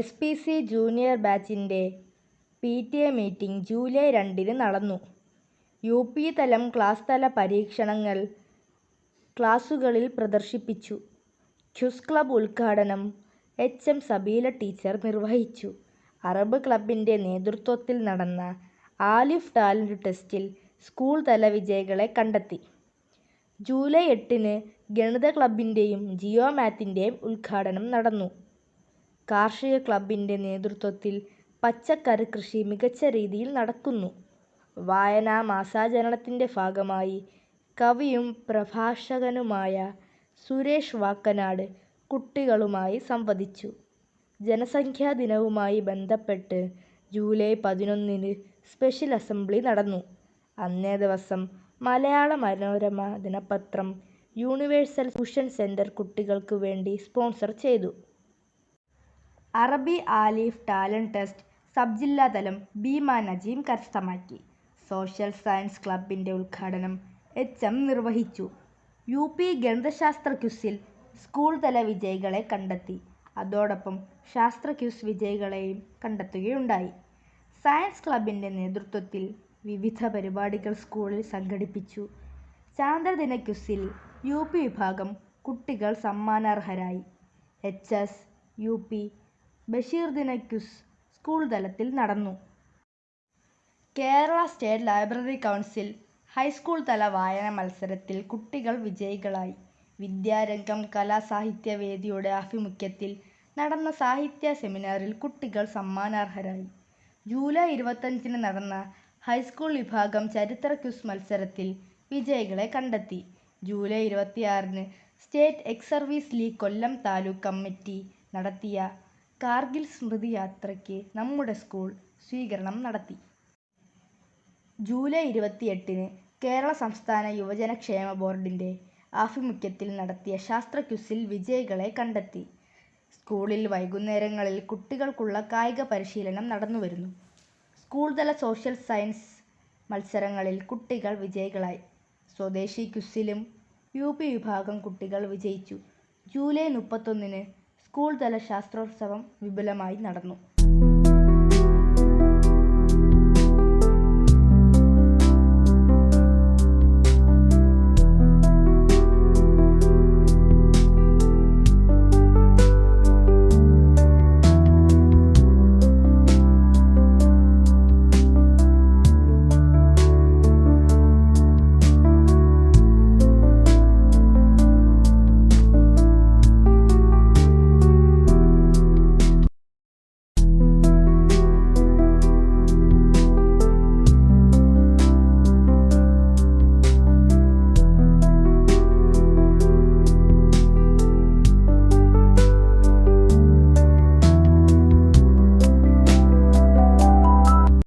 S P C junior ബാച്ചിന്റെ P T A meeting July രണ്ടിന് നടന്നു. യു പി തലം ക്ലാസ് തല പരീക്ഷണങ്ങൾ ക്ലാസുകളിൽ പ്രദർശിപ്പിച്ചു. ക്യുസ് ക്ലബ് ഉദ്ഘാടനം എച്ച്. എം. സബീല ടീച്ചർ നിർവഹിച്ചു. അറബ് ക്ലബിന്റെ നേതൃത്വത്തിൽ നടന്ന ആലിഫ് ടാലന്റ് ടെസ്റ്റിൽ സ്കൂൾ തല വിജയികളെ കണ്ടെത്തി. ജൂലൈ എട്ടിന് ഗണിത ക്ലബിന്റെയും ജിയോ മാത്തിന്റെയും ഉദ്ഘാടനം നടന്നു. കാർഷിക ക്ലബിന്റെ നേതൃത്വത്തിൽ പച്ചക്കറി കൃഷി മികച്ച രീതിയിൽ നടക്കുന്നു. വായനാ മാസാചരണത്തിന്റെ ഭാഗമായി കവിയും പ്രഭാഷകനുമായ സുരേഷ് വാക്കനാട് കുട്ടികളുമായി സംവദിച്ചു. ജനസംഖ്യാ ദിനവുമായി ബന്ധപ്പെട്ട് ജൂലൈ പതിനൊന്നിന് സ്പെഷ്യൽ അസംബ്ലി നടന്നു. അന്നേ ദിവസം മലയാള മനോരമ ദിനപത്രം യൂണിവേഴ്സൽ ട്യൂഷൻ സെന്റർ കുട്ടികൾക്ക് വേണ്ടി സ്പോൺസർ ചെയ്തു. അറബി ആലിഫ് ടാലന്റ് ടെസ്റ്റ് സബ് ജില്ലാതലം ബീമാ നജീം കരസ്ഥമാക്കി. സോഷ്യൽ സയൻസ് ക്ലബിന്റെ ഉദ്ഘാടനം എച്ച്. എം. നിർവഹിച്ചു. യു. പി ഗണിതശാസ്ത്ര ക്വിസിൽ സ്കൂൾ തല വിജയികളെ കണ്ടെത്തി. അതോടൊപ്പം ശാസ്ത്ര ക്വിസ് വിജയികളെയും കണ്ടെത്തുകയുണ്ടായി. സയൻസ് ക്ലബിന്റെ നേതൃത്വത്തിൽ വിവിധ പരിപാടികൾ സ്കൂളിൽ സംഘടിപ്പിച്ചു. ചാന്ദ്രദിന ക്വിസിൽ യു. പി വിഭാഗം കുട്ടികൾ സമ്മാനാർഹരായി. എച്ച്. എസ്. യു. പി. ബഷീർദിന ക്വിസ് സ്കൂൾ തലത്തിൽ നടന്നു. Kerala state library council high school തല വായന മത്സരത്തിൽ കുട്ടികൾ വിജയികളായി. വിദ്യാരംഗം കലാസാഹിത്യവേദിയുടെ സാഹിത്യ വേദിയുടെ ആഭിമുഖ്യത്തിൽ നടന്ന സാഹിത്യ സെമിനാറിൽ കുട്ടികൾ സമ്മാനാർഹരായി. ജൂലൈ ഇരുപത്തഞ്ചിന് നടന്ന ഹൈസ്കൂൾ വിഭാഗം ചരിത്ര ക്വിസ് മത്സരത്തിൽ വിജയികളെ കണ്ടെത്തി. ജൂലൈ ഇരുപത്തിയാറിന് state ex service league Kollam taluk committee നടത്തിയ കാർഗിൽ സ്മൃതി യാത്രയ്ക്ക് നമ്മുടെ സ്കൂൾ സ്വീകരണം നടത്തി. ജൂലൈ ഇരുപത്തിയെട്ടിന് കേരള സംസ്ഥാന യുവജന ക്ഷേമ ബോർഡിന്റെ ആഭിമുഖ്യത്തിൽ നടത്തിയ ശാസ്ത്ര ക്വിസിൽ വിജയികളെ കണ്ടെത്തി. സ്കൂളിൽ വൈകുന്നേരങ്ങളിൽ കുട്ടികൾക്കുള്ള കായിക പരിശീലനം നടന്നുവരുന്നു. സ്കൂൾ തല സോഷ്യൽ സയൻസ് മത്സരങ്ങളിൽ കുട്ടികൾ വിജയികളായി. സ്വദേശി ക്വിസിലും യു. പി വിഭാഗം കുട്ടികൾ വിജയിച്ചു. ജൂലൈ മുപ്പത്തൊന്നിന് സ്കൂൾ തല ശാസ്ത്രോത്സവം വിപുലമായി നടന്നു.